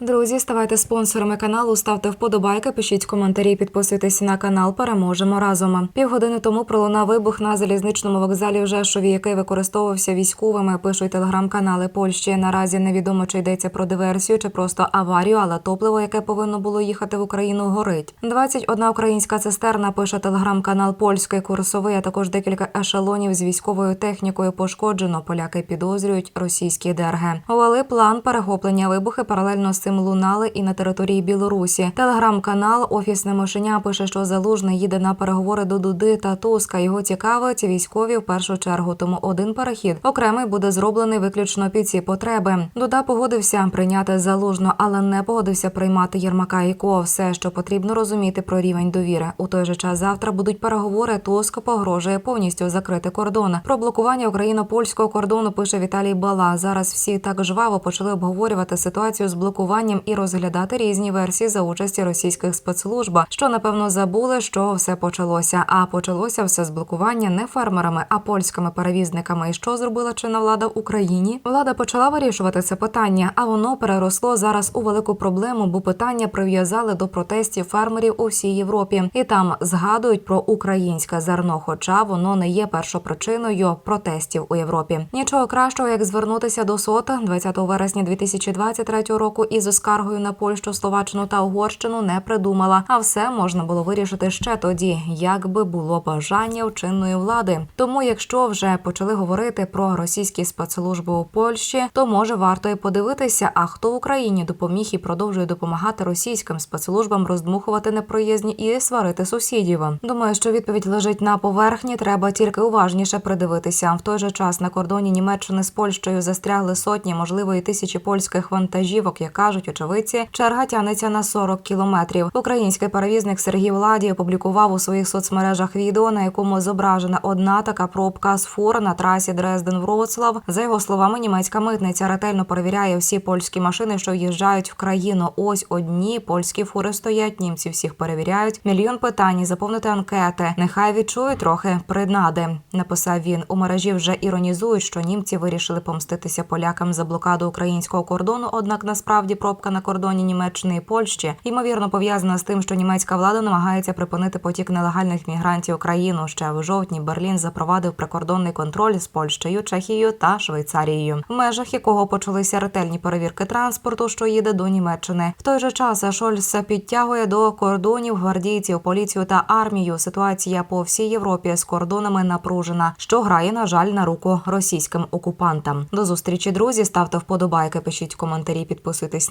Друзі, ставайте спонсорами каналу, ставте вподобайки, пишіть коментарі, підписуйтесь на канал. Переможемо разом. Півгодини тому пролунав вибух на залізничному вокзалі в Жешові, який використовувався військовими. Пишуть телеграм-канали Польщі. Наразі невідомо, чи йдеться про диверсію, чи просто аварію, але топливо, яке повинно було їхати в Україну, горить. 21 українська цистерна пише телеграм-канал Польський курсовий, а також декілька ешелонів з військовою технікою пошкоджено. Поляки підозрюють російські ДРГ. Увели план перехоплення вибухи паралельно з цим лунали і на території Білорусі. Телеграм-канал Офісне мишеня пише, що залужний їде на переговори до Дуди та Туска. Його цікавить військові в першу чергу. Тому один перехід окремий буде зроблений виключно під ці потреби. Дуда погодився прийняти залужно, але не погодився приймати Єрмака і Ко. Все, що потрібно розуміти про рівень довіри. У той же час завтра будуть переговори. Туск погрожує повністю закрити кордон. Про блокування україно-польського кордону пише Віталій Бала. Зараз всі так жваво почали обговорювати ситуацію з блокуванням і розглядати різні версії за участі російських спецслужб, що напевно забули, чого все почалося. А почалося все з блокування не фермерами, а польськими перевізниками. І що зробила чинна влада в Україні? Влада почала вирішувати це питання, а воно переросло зараз у велику проблему, бо питання прив'язали до протестів фермерів у всій Європі, і там згадують про українське зерно, хоча воно не є першопричиною протестів у Європі. Нічого кращого, як звернутися до СОТа 20 вересня 2023 року із скаргою на Польщу, Словаччину та Угорщину не придумала. А все можна було вирішити ще тоді, якби було бажання у чинної влади. Тому, якщо вже почали говорити про російські спецслужби у Польщі, то може варто і подивитися, а хто в Україні допоміг і продовжує допомагати російським спецслужбам роздмухувати непроязні і сварити сусідів. Думаю, що відповідь лежить на поверхні. Треба тільки уважніше придивитися. В той же час на кордоні Німеччини з Польщею застрягли сотні, можливо, і тисячі польських вантажівок, як кажуть очевидці. Черга тягнеться на 40 кілометрів. Український перевізник Сергій Владі опублікував у своїх соцмережах відео, на якому зображена одна така пробка з фур на трасі Дрезден-Вроцлав. За його словами, німецька митниця ретельно перевіряє всі польські машини, що в'їжджають в країну. Ось одні польські фури стоять. Німці всіх перевіряють. Мільйон питань, заповнити анкети. Нехай відчують трохи принади. Написав він у мережі. Вже іронізують, що німці вирішили помститися полякам за блокаду українського кордону. Однак насправді пробка на кордоні Німеччини і Польщі ймовірно пов'язана з тим, що німецька влада намагається припинити потік нелегальних мігрантів у країну. Ще в жовтні Берлін запровадив прикордонний контроль з Польщею, Чехією та Швейцарією, в межах якого почалися ретельні перевірки транспорту, що їде до Німеччини. В той же час Шольц підтягує до кордонів гвардійців, поліцію та армію. Ситуація по всій Європі з кордонами напружена, що грає на жаль на руку російським окупантам. До зустрічі, друзі. Ставте вподобайки, пишіть коментарі, підписуйтесь